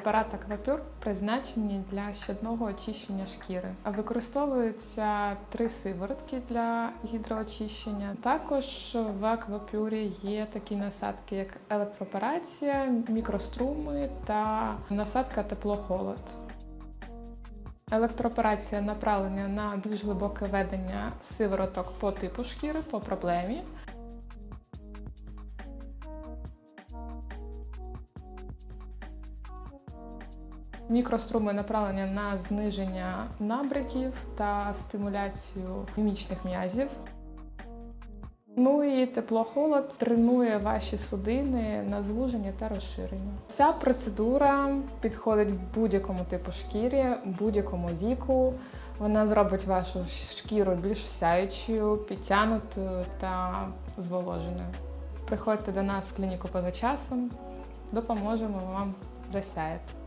Апарат Аквапюр призначені для щодного очищення шкіри. Використовуються три сиворотки для гідроочищення. Також в аквапюрі є такі насадки, як електрооперація, мікроструми та насадка тепло-холод. Електрооперація направлення на більш глибоке ведення сивороток по типу шкіри, по проблемі. Мікроструми направлення на зниження набряків та стимуляцію мімічних м'язів. Ну і тепло-холод тренує ваші судини на звуження та розширення. Ця процедура підходить будь-якому типу шкірі, будь-якому віку. Вона зробить вашу шкіру більш сяючою, підтянутою та зволоженою. Приходьте до нас в клініку поза часом, допоможемо вам засяяти.